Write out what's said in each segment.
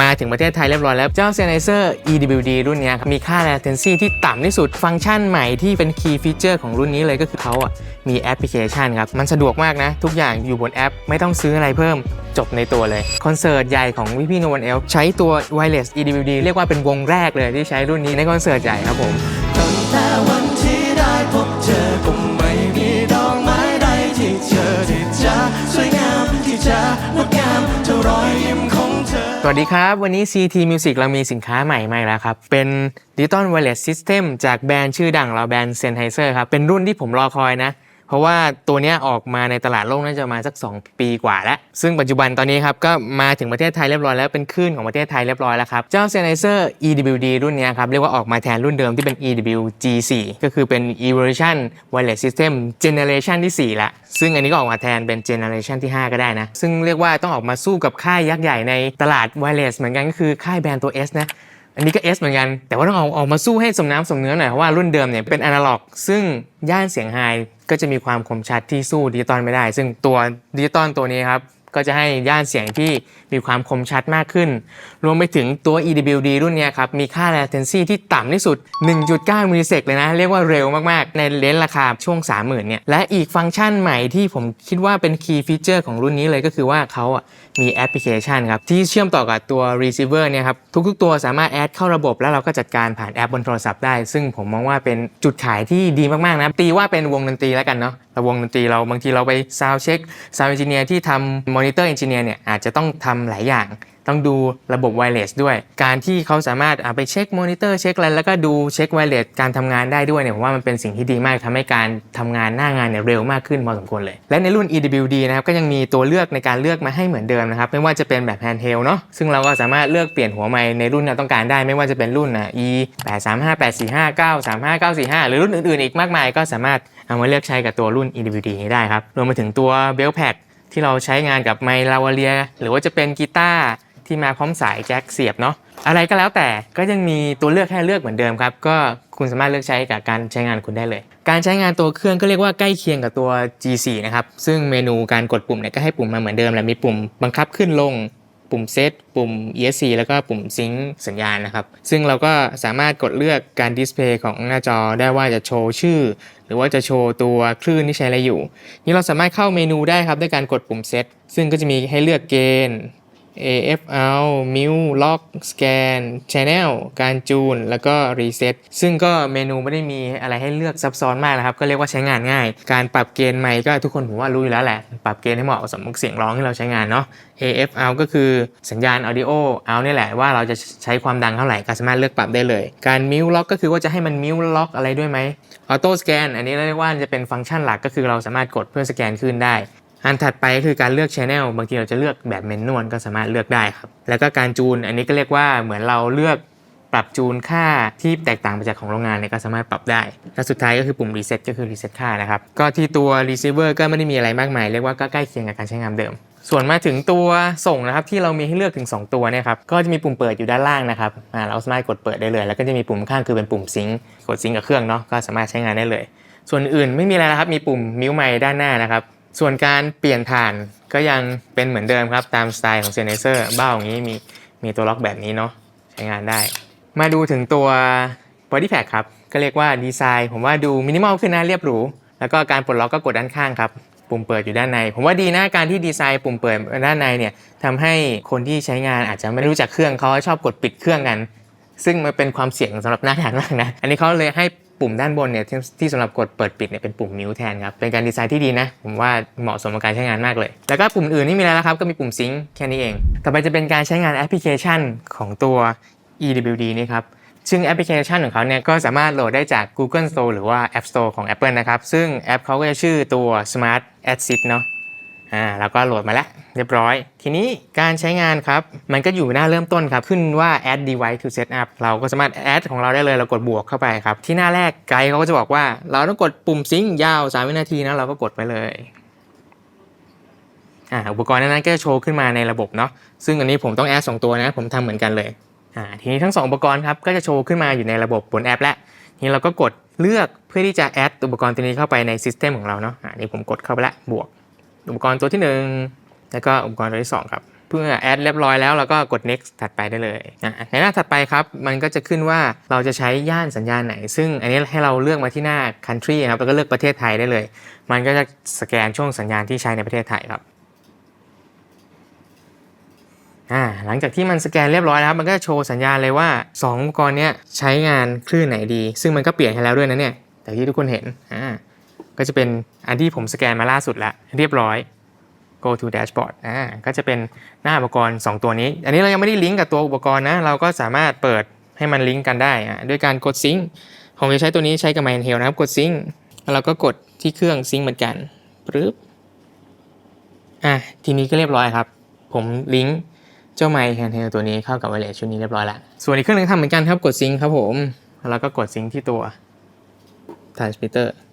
มาถึงประเทศไทยเรียบร้อยแล้ว เจ้า Sennheiser EWD รุ่นนี้ครับมีค่า latency ที่ต่ำที่สุดฟังก์ชันใหม่ที่เป็น key feature ของรุ่นนี้เลยก็คือเขาอะมีแอปพลิเคชันครับ มันสะดวกมากนะ ทุกอย่างอยู่บนแอปไม่ต้องซื้ออะไรเพิ่มจบในตัวเลย คอนเสิร์ตใหญ่ของพี่พี่โนวันเอลใช้ตัว wireless EWD เรียกว่าเป็นวงแรกเลยที่ใช้รุ่นนี้ในคอนเสิร์ตใหญ่ครับผมตั้งแต่วันที่ได้พบเจอก็ไม่มีดอกไม้ใดที่เจอที่จะสวยงามที่จะงดงามเท่ารอยยิ้ม วัสดีครับ วันนี้ CT Music เรามีสินค้าใหม่มาอีกแล้วครับ เป็น Digital Wireless System จากแบรนด์ชื่อดังเราแบรนด์ Sennheiser ครับ เป็นรุ่นที่ผมรอคอยนะ เพราะว่าตัวนี้ออกมาในตลาดโลกน่าจะมาสัก 2 ปีกว่าแล้ว ซึ่งปัจจุบันตอนนี้ครับก็มาถึงประเทศไทยเรียบร้อยแล้วเป็นคลื่นของประเทศไทยเรียบร้อยแล้วครับ เจ้า Sennheiser EWD รุ่นนี้ครับ เรียกว่าออกมาแทนรุ่นเดิมที่เป็น EW G4 ก็คือเป็น Evolution Wireless System Generation ที่ 4 ละ ซึ่งอันนี้ก็ออกมาแทนเป็น Generation ที่ 5 ก็ได้นะ ซึ่งเรียกว่าต้องออกมาสู้กับค่ายยักษ์ใหญ่ในตลาด Wireless เหมือนกันก็คือค่ายแบรนด์ตัว S นะ อันนี้ก็ S เหมือนกัน แต่ว่าต้องเอาออกมาสู้ให้สมน้ำสมเนื้อหน่อยเพราะว่ารุ่นเดิมเนี่ยเป็นอนาล็อก ซึ่งย่านเสียงไฮก็จะมีความคมชัดที่สู้ดิจิตอลไม่ได้ ซึ่งตัวดิจิตอลตัวนี้ครับ ก็จะให้ย่านเสียงที่มีความคมชัดมากขึ้น รวมไปถึงตัว EWD รุ่นนี้ครับ มีค่า latency ที่ต่ำที่สุด 1.9 มิลลิเซกเลยนะ เรียกว่าเร็วมาก ๆ ในเลนส์ราคาช่วง 30,000เนี่ย และอีกฟังก์ชันใหม่ที่ผมคิดว่าเป็น key feature ของรุ่นนี้เลยก็คือว่าเขาอะมีแอปพลิเคชันครับ ที่เชื่อมต่อกับตัว receiver เนี่ยครับ ทุกๆ ตัวสามารถแอดเข้าระบบแล้วเราก็จัดการผ่านแอปบนโทรศัพท์ได้ ซึ่งผมมองว่าเป็นจุดขายที่ดีมากๆนะตีว่าเป็นวงดนตรีแล้วกันเนาะ ระวงดนตรีเราบางทีเราไปซาวเช็คซาวเอนจิเนียร์ที่ทำมอนิเตอร์เอนจิเนียร์เนี่ยอาจจะต้องทำหลายอย่าง ต้องดูระบบไวเลสด้วย การที่เขาสามารถไปเช็คมอนิเตอร์เช็คอะไรแล้วก็ดูเช็คไวเลสการทำงานได้ด้วยเนี่ยผมว่ามันเป็นสิ่งที่ดีมากทำให้การทำงานหน้างานเนี่ยเร็วมากขึ้นพอสมควรเลย และในรุ่น EWD นะครับก็ยังมีตัวเลือกในการเลือกมาให้เหมือนเดิมนะครับไม่ว่าจะเป็นแบบ handheld เนาะซึ่งเราก็สามารถเลือกเปลี่ยนหัวไมค์ในรุ่นที่เราต้องการได้ไม่ว่าจะเป็นรุ่นอะ E 8 3 5 8 4 5 9 3 5 9 4 5 หรือรุ่นอื่นๆอีกมากมายก็สามารถเอามาเลือกใช้กับตัวรุ่น EWD นี้ได้ครับรวมไปถึงตัว Bell Pack ที่เราใช้งานกับไมลาวาเลีย หรือว่าจะเป็นกีตาร์ ที่มาพร้อมสายแจ็คเสียบเนาะอะไรก็แล้วแต่ก็ยังมีตัวเลือกให้เลือกเหมือนเดิมครับ ก็คุณสามารถเลือกใช้กับการใช้งานคุณได้เลย การใช้งานตัวเครื่องก็เรียกว่าใกล้เคียงกับตัว G4 นะครับ ซึ่งเมนูการกดปุ่มเนี่ยก็ให้ปุ่มมาเหมือนเดิมแหละมีปุ่มบังคับขึ้นลง ปุ่มเซตปุ่ม ESC แล้วก็ปุ่มซิงค์สัญญาณนะครับ ซึ่งเราก็สามารถกดเลือกการดิสเพย์ของหน้าจอได้ว่าจะโชว์ชื่อ หรือว่าจะโชว์ตัวคลื่นที่ใช้อะไรอยู่ นี่เราสามารถเข้าเมนูได้ครับด้วยการกดปุ่มเซตซึ่งก็จะมีให้เลือกเกณฑ์ AF out mute lock scan channel การจูน แล้วก็ reset ซึ่งก็เมนูไม่ได้มีอะไรให้เลือกซับซ้อนมากนะครับ ก็เรียกว่าใช้งานง่าย การปรับเกณฑ์ไมค์ก็ทุกคนผมว่ารู้อยู่แล้วแหละ ปรับเกณฑ์ให้เหมาะสมกับเสียงร้องที่เราใช้งานเนาะ AF out ก็คือสัญญาณ audio out นี่แหละว่าเราจะใช้ความดังเท่าไหร่ก็สามารถเลือกปรับได้เลย การ mute lock ก็คือว่าจะให้มัน mute lock อะไรด้วยไหม auto scan อันนี้เรียกว่าจะเป็นฟังก์ชันหลักก็คือเราสามารถกดเพื่อสแกนขึ้นได้ อันถัดไปก็คือการเลือก Channel บางทีเราจะเลือกแบบเมนนวลก็สามารถเลือกได้ครับ แล้วก็การจูนอันนี้ก็เรียกว่าเหมือนเราเลือกปรับจูนค่าที่แตกต่างไปจากของโรงงานเนี่ยก็สามารถปรับได้ และสุดท้ายก็คือปุ่ม Reset ก็คือ Reset ค่านะครับ ก็ที่ตัว Receiver ก็ไม่ได้มีอะไรมากมาย เรียกว่าก็ใกล้เคียงกับการใช้งานเดิม ส่วนมาถึงตัวส่งนะครับที่เรามีให้เลือกถึง 2 ตัวเนี่ยครับก็จะมีปุ่มเปิดอยู่ด้านล่างนะครับอ่าเราสามารถกดเปิดได้เลย แล้วก็จะมีปุ่มข้างคือเป็นปุ่มซิงกดซิงกับเครื่องเนาะก็สามารถใช้งานได้เลย ส่วนอื่นไม่มีอะไรนะครับมีปุ่มมิวไมค์ด้านหน้านะครับ ส่วนการเปลี่ยนผ่านก็ยังเป็นเหมือนเดิมครับตามสไตล์ของ s e n เซอร์เบ้าอย่างนี้มีมีตัวล็อกแบบนี้เนาะใช้งานได้ มาดูถึงตัว Body Pack ครับ ก็เรียกว่าดีไซน์ผมว่าดูมินิมอลขึ้นนะเรียบหรู แล้วก็การปลดล็อกก็กดด้านข้างครับ ปุ่มเปิดอยู่ด้านใน ผมว่าดีนะการที่ดีไซน์ปุ่มเปิดด้านในเนี่ยทำให้คนที่ใช้งานอาจจะไม่รู้จักเครื่องเขาชอบกดปิดเครื่องกัน ซึ่งมันเป็นความเสี่ยงสำหรับหน้างานมากนะอันนี้เขาเลยให้ ปุ่มด้านบนเนี่ยที่ที่สำหรับกดเปิดปิดเนี่ยเป็นปุ่มมิวแทนครับ เป็นการดีไซน์ที่ดีนะ ผมว่าเหมาะสมกับการใช้งานมากเลย แล้วก็ปุ่มอื่นนี่มีแล้วครับ ก็มีปุ่มซิงค์แค่นี้เอง ต่อไปจะเป็นการใช้งานแอปพลิเคชันของตัว EWD นี่ครับซึ่งแอปพลิเคชันของเขาเนี่ยก็สามารถโหลดได้จาก Google Store หรือว่า App Store ของ Apple นะครับ ซึ่งแอปเขาก็จะชื่อตัว Smart Assist เนาะ อ่าแล้วก็โหลดมาแล้วเรียบร้อย ทีนี้การใช้งานครับ มันก็อยู่หน้าเริ่มต้นครับ ขึ้นว่า add device to set up เราก็สามารถ add ของเราได้เลยเรากดบวกเข้าไปครับ ที่หน้าแรกไกด์เขาก็จะบอกว่า เราต้องกดปุ่มซิงค์ยาว 3 วินาทีนะเราก็กดไปเลยอ่าอุปกรณ์นั้นๆก็จะโชว์ขึ้นมาในระบบเนาะซึ่งอันนี้ผมต้องแอดสองตัวนะ ผมทำเหมือนกันเลยอ่าทีนี้ทั้งสองอุปกรณ์ครับก็จะโชว์ขึ้นมาอยู่ในระบบบนแอป แล้วทีนี้เราก็กดเลือกเพื่อที่จะแอดอุปกรณ์ตัวนี้เข้าไปในซิสเต็มของเราเนาะอ่านี่ผมกดเข้าไปละบวก อุปกรณ์ตัวที่ 1 แล้วก็อุปกรณ์ตัวที่ 2 ครับ เพื่อแอดเรียบร้อยแล้วเราก็กด next ถัดไปได้เลยอะในหน้าถัดไปครับ มันก็จะขึ้นว่าเราจะใช้ย่านสัญญาณไหน ซึ่งอันนี้ให้เราเลือกมาที่หน้า country ครับแล้วก็เลือกประเทศไทยได้เลย มันก็จะสแกนช่วงสัญญาณที่ใช้ในประเทศไทยครับหลังจากที่มันสแกนเรียบร้อยแล้วครับมันก็โชว์สัญญาณเลยว่าสองอุปกรณ์นี้ใช้งานคลื่นไหนดี ซึ่งมันก็เปลี่ยนให้แล้วด้วยนะเนี่ยแต่ที่ทุกคนเห็นอ่า ก็จะเป็นอันที่ผมสแกนมาล่าสุดแล้วเรียบร้อย go to dashboard อ่าก็จะเป็นหน้าอุปกรณ์ 2 ตัวนี้ อันนี้เรายังไม่ได้ลิงก์กับตัวอุปกรณ์นะ เราก็สามารถเปิดให้มันลิงก์กันได้อ่าด้วยการกดซิงค์ผมจะใช้ตัวนี้ใช้กับ MindHealth นะครับ กดซิงค์แล้วเราก็กดที่เครื่องซิงค์เหมือนกันปึ๊บอะทีนี้ก็เรียบร้อยครับ ผมลิงก์เจ้า m i n d h e l ตัวนี้เข้ากับ Wireless ชุดนี้เรียบร้อยล้วส่วนอีกเครื่องนึงทำเหมือนกันครับกดซิงค์ครับผม แล้วก็กดซิงค์ที่ตัว transmitter เ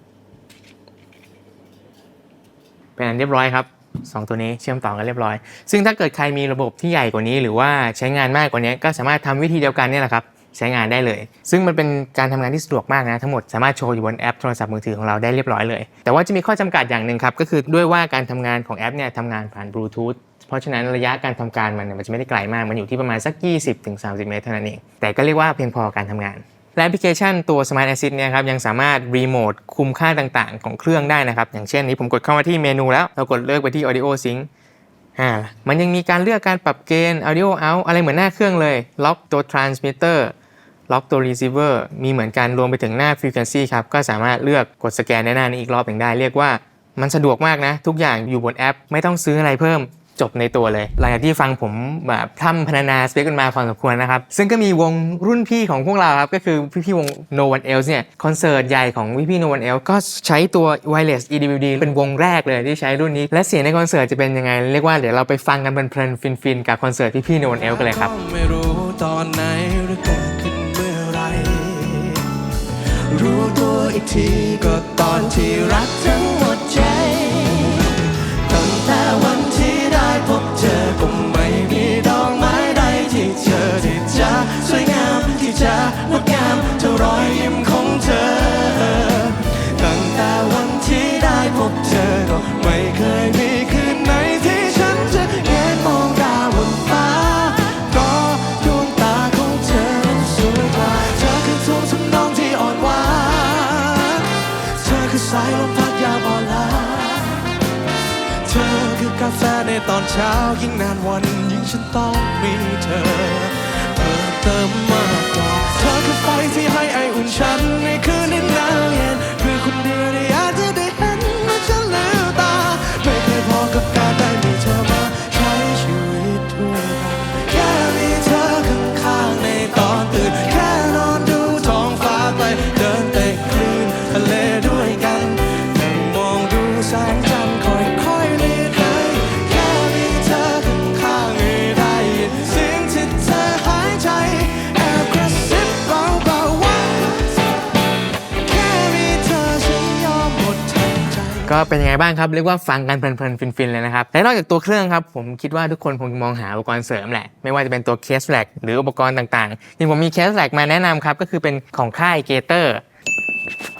เป็นอันเรียบร้อยครับ 2 ตัวนี้เชื่อมต่อกันเรียบร้อย ซึ่งถ้าเกิดใครมีระบบที่ใหญ่กว่านี้ หรือว่าใช้งานมากกว่านี้ก็สามารถทำวิธีเดียวกันนี่แหละครับใช้งานได้เลย ซึ่งมันเป็นการทำงานที่สะดวกมากนะ ทั้งหมดสามารถโชว์อยู่บนแอปโทรศัพท์มือถือของเราได้เรียบร้อยเลย แต่ว่าจะมีข้อจำกัดอย่างหนึ่งครับ ก็คือด้วยว่าการทำงานของแอปเนี่ยทำงานผ่านบลูทูธเพราะฉะนั้นระยะการทำการมันเนี่ยมันจะไม่ได้ไกลมาก มันอยู่ที่ประมาณสัก 20-30 เมตรเท่านั้นเอง แต่ก็เรียกว่าเพียงพอการทำงาน และแอปพลิเคชันตัว Smart Assist เนี่ยครับยังสามารถรีโมทคุมค่าต่างๆ ของเครื่องได้นะครับ อย่างเช่นนี้ผมกดเข้ามาที่เมนูแล้ว เรากดเลือกไปที่ Audio Sync อ่ามันยังมีการเลือกการปรับเกณฑ์ audio out อะไรเหมือนหน้าเครื่องเลย ล็อกตัว transmitter ล็อกตัว receiver มีเหมือนกันรวมไปถึงหน้า frequency ครับ ก็สามารถเลือกกดสแกนในหน้านี้อีกรอบหนึ่งได้ เรียกว่ามันสะดวกมากนะ ทุกอย่างอยู่บนแอป ไม่ต้องซื้ออะไรเพิ่ม จบในตัวเลย หลังจากที่ฟังผมแบบพร่ำพรรณนาสเปคกันมาพอสมควรนะครับ ซึ่งก็มีวงรุ่นพี่ของพวกเราครับ ก็คือพี่ๆวง No One Else เนี่ย คอนเสิร์ตใหญ่ของพี่ๆ No One Else ก็ใช้ตัว Wireless EDWD เป็นวงแรกเลยที่ใช้รุ่นนี้ และเสียงในคอนเสิร์ตจะเป็นยังไง เรียกว่าเดี๋ยวเราไปฟังกันเพลินๆฟินๆ กับคอนเสิร์ตพี่ๆ No One Else กันเลยครับไม่รู้ตอนไหนหรือเกิดขึ้นเมื่อไรรู้ตัวอีกทีก็ตอนที่รักทั้งหมดใจ จะงดงามเท่ารอยยิ้มของเธอ ตั้งแต่วันที่ได้พบเจอก็ไม่เคยมีคืนไหนที่ฉันจะเห็นมองดาวบนฟ้าเพราะดวงตาของเธอนั้นสวยกว่า เธอคือทุ่งทำนองที่อ่อนหวานเธอคือสายลมพัดยามอ่อนล้าเธอคือกาแฟในตอนเช้ายิ่งนานวันยิ่งฉันต้องมีเธอ เติมมากกว่าเธอคือไฟที่ให้ไออุ่นฉันในคืนที่หนาวเย็นคือคนเดียว ก็เป็นยังไงบ้างครับเรียกว่าฟังกันเพลินๆฟินๆเลยนะครับและนอกจากตัวเครื่องครับผมคิดว่าทุกคนคงมองหาอุปกรณ์เสริมแหละไม่ว่าจะเป็นตัวเคสแลกหรืออุปกรณ์ต่างๆอย่างผมมีเคสแลกมาแนะนำครับก็คือเป็นของค่ายเกเตอร์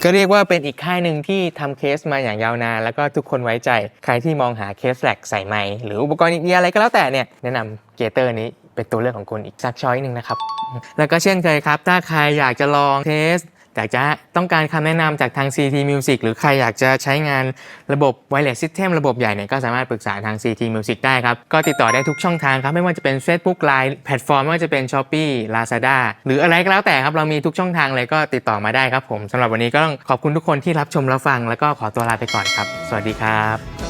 ก็เรียกว่าเป็นอีกค่ายหนึ่งที่ทำเคสมาอย่างยาวนาน แล้วก็ทุกคนไว้ใจ ใครที่มองหาเคสแลกใส่ไมค์หรืออุปกรณ์อีกอะไรก็แล้วแต่เนี่ยแนะนำเกเตอร์นี้เป็นตัวเลือกของคุณอีกสักช้อยหนึ่งนะครับ แล้วก็เช่นเคยครับ ถ้าใครอยากจะลองเทส อยากจะต้องการคำแนะนำจากทาง CT Music หรือใครอยากจะใช้งานระบบ Wireless System ระบบใหญ่เนี่ยก็สามารถปรึกษาทาง CT Music ได้ครับ ก็ติดต่อได้ทุกช่องทางครับ ไม่ว่าจะเป็น Facebook Line แพลตฟอร์มไม่ว่าจะเป็น Shopee Lazada หรืออะไรก็แล้วแต่ครับ เรามีทุกช่องทางเลยก็ติดต่อมาได้ครับผมสำหรับวันนี้ก็ต้องขอบคุณทุกคนที่รับชมรับฟัง แล้วก็ขอตัวลาไปก่อนครับ สวัสดีครับ